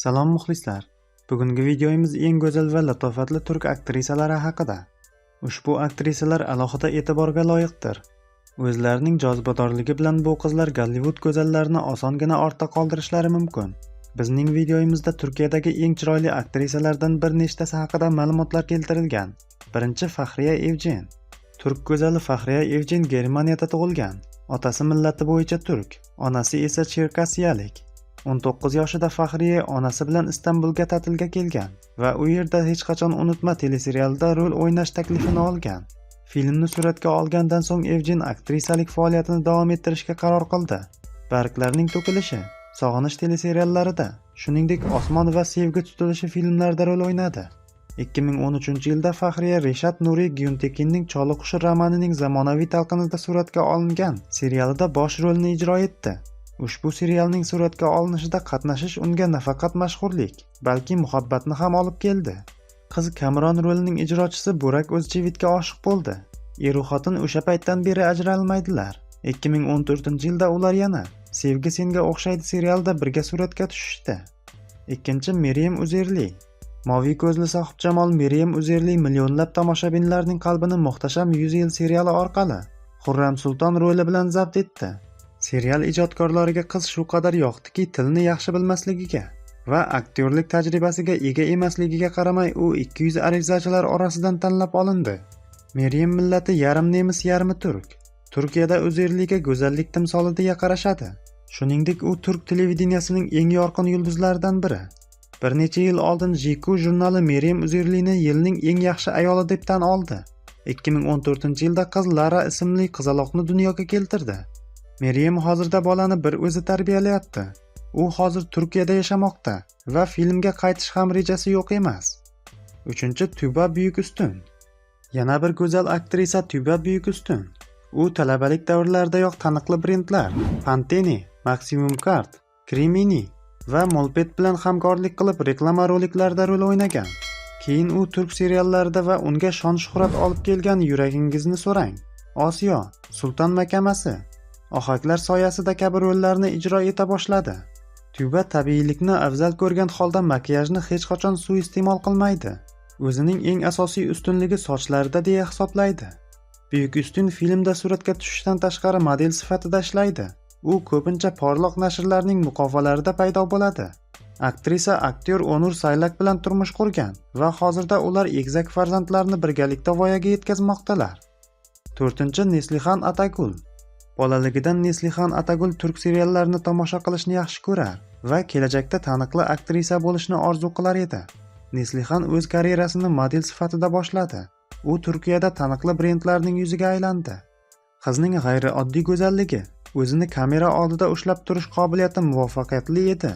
Salom muxlislar. Bugungi videomiz eng go'zal va latofatli turk aktrisalari haqida. Ushbu aktrisalar alohida e'tiborga loyiqdir. O'zlarining jozibadorligi bilan bu qizlar Gollivud go'zallarini osongina ortda qoldirishlari mumkin. Bizning videomizda Turkiyadagi eng chiroyli aktrisalardan bir nechtasi haqida ma'lumotlar keltirilgan. Birinchi Fahriya Evjen. Turk go'zali Fahriya Evjen Germaniyada tug'ilgan. Otasi millati bo'yicha turk, onasi esa cherkasiyalik. 19 yoshida Fahriye onasi bilan Istanbulga ta'tilga kelgan va u yerda hech qachon unutma teleserialida rol o'ynash taklifini olgan. Filmni suratga olgandan so'ng Evjin aktrisalik faoliyatini davom ettirishga qaror qildi. Barglarning to'kilishi, Sog'inish teleseriallarida, shuningdek Osmon va Sevgi tutilishi filmlarida rol o'ynadi. 2013-yilda Fahriye Reshat Nuri Gyuntekinning Choliqush romanining zamonaviy talqinida suratga olingan serialida bosh rolni ijro etdi. Ushbu serialning suratga olinishida qatnashish unga nafaqat mashhurlik, balki muhabbatni ham olib keldi. Qiz Kamron rolining ijrochisi Burak O'zchivitga oshiq bo'ldi. Er xotin o'sha paytdan beri ajralmaydilar. 2014-yilda ular yana Sevgi senga o'xshaydi serialida birga suratga tushishdi. Ikkinchi Meryem Uzerli. Moviy ko'zli sohibjamol Meryem Uzerli millionlab tomoshabinlarning qalbini Muhtasham 100 yil seriali orqali Xurram Sulton roli bilan zabt etdi. Serial ijodkorlariga qiz shu qadar yoqdiki, tilni yaxshi bilmasligiga va aktyorlik tajribasiga ega emasligiga qaramay u 200 arizachilar orasidan tanlab olindi. Meryem millati yarim nemis, yarmi turk. Turkiyada Uzerliga go'zallik timsoli deya qarashadi. Shuningdek, u turk televideniyasining eng yorqin yulduzlaridan biri. Bir necha yil oldin jiku jurnali Meryem Uzerlini yilning eng yaxshi ayoli deb tan oldi. 2014-yilda qiz Lara ismli qizaloqni dunyoga keltirdi. Meryem hozirda bolani bir o'zi tarbiyalayapti. U hozir Turkiyada yashamoqda va filmga qaytish ham rejasi yo'q emas. 3-Tuba Buyuk ustun. Yana bir go'zal aktrisa Tuba Buyuk ustun. U talabalik davrlaridayoq taniqli brendlar Pantene, Maximum Card, Crimini va Molpet bilan hamkorlik qilib reklama roliklarida rol o'ynagan. Keyin u turk seriallarida va unga shon-shuhrat olib kelgan Yuragingizni so'rang, Osiyo, Sulton makamasi, Ohaklar soyasida kabi rollarni ijro eta boshladi. tyuba tabiiylikni afzal ko'rgan holda makiyajni hech qachon suiiste'mol qilmaydi. O'zining eng asosiy ustunligi sochlarida deya hisoblaydi. Buyuk ustun filmda suratga tushishdan tashqari model sifatida ishlaydi. U ko'pincha porloq nashrlarning muqovalarida paydo bo'ladi. Aktrisa aktyor Onur Saylak bilan turmush qurgan va hozirda ular egizak farzandlarni birgalikda voyaga yetkazmoqdalar. 4 Neslihan Atagul Bolaligidan Neslihan Atagul turk seriallarini tomosha qilishni yaxshi ko'rar va kelajakda taniqli aktrisa bo'lishni orzu qilar edi. Neslihan o'z karyerasini model sifatida boshladi. U Turkiyada taniqli brendlarning yuziga aylandi. Qizning g'ayrioddiy go'zalligi, o'zini kamera oldida ushlab turish qobiliyati muvaffaqiyatli edi.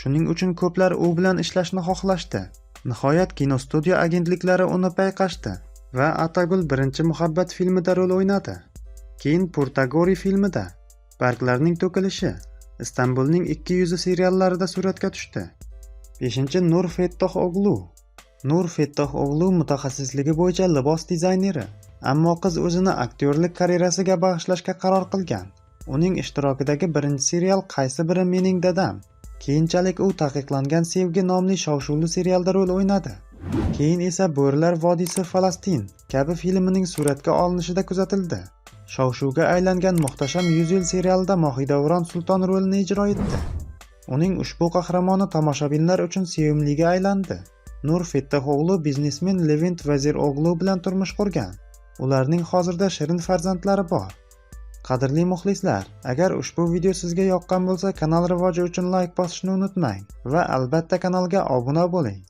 Shuning uchun ko'plar u bilan ishlashni xohlashdi. Nihoyat kinostudiya agentliklari uni payqashdi va Atagul birinchi muhabbat filmida rol o'ynadi. Keyin Purtagori filmida, Barglarning to'kilishi, Istanbulning ikki yuzi seriallarida suratga tushdi. 5 Nur Fettoh Oglu Nur Fettoh Oglu mutaxassisligi bo'yicha libos dizayneri, ammo qiz o'zini aktyorlik karyerasiga bag'ishlashga qaror qilgan. Uning ishtirokidagi birinchi serial Qaysi biri mening dadam. Keyinchalik u taqiqlangan sevgi nomli shov-shuvli serialda rol o'ynadi. Keyin esa Bo'rilar vodiysi Falastin kabi filmining suratga olinishida kuzatildi. Shov-shuvga aylangan Muhtasham 100 yil serialida Mohidavron Sulton rolini ijro etdi. Uning ushbu qahramoni tomoshabinlar uchun sevimliga aylandi. Nur Fettahoğlu biznesmen Levent Vaziroglu bilan turmush qurgan. Ularning hozirda shirin farzandlari bor. Qadrli muxlislar, agar ushbu video sizga yoqqan bo'lsa, kanal rivoji uchun like bosishni unutmang va albatta kanalga obuna bo'ling.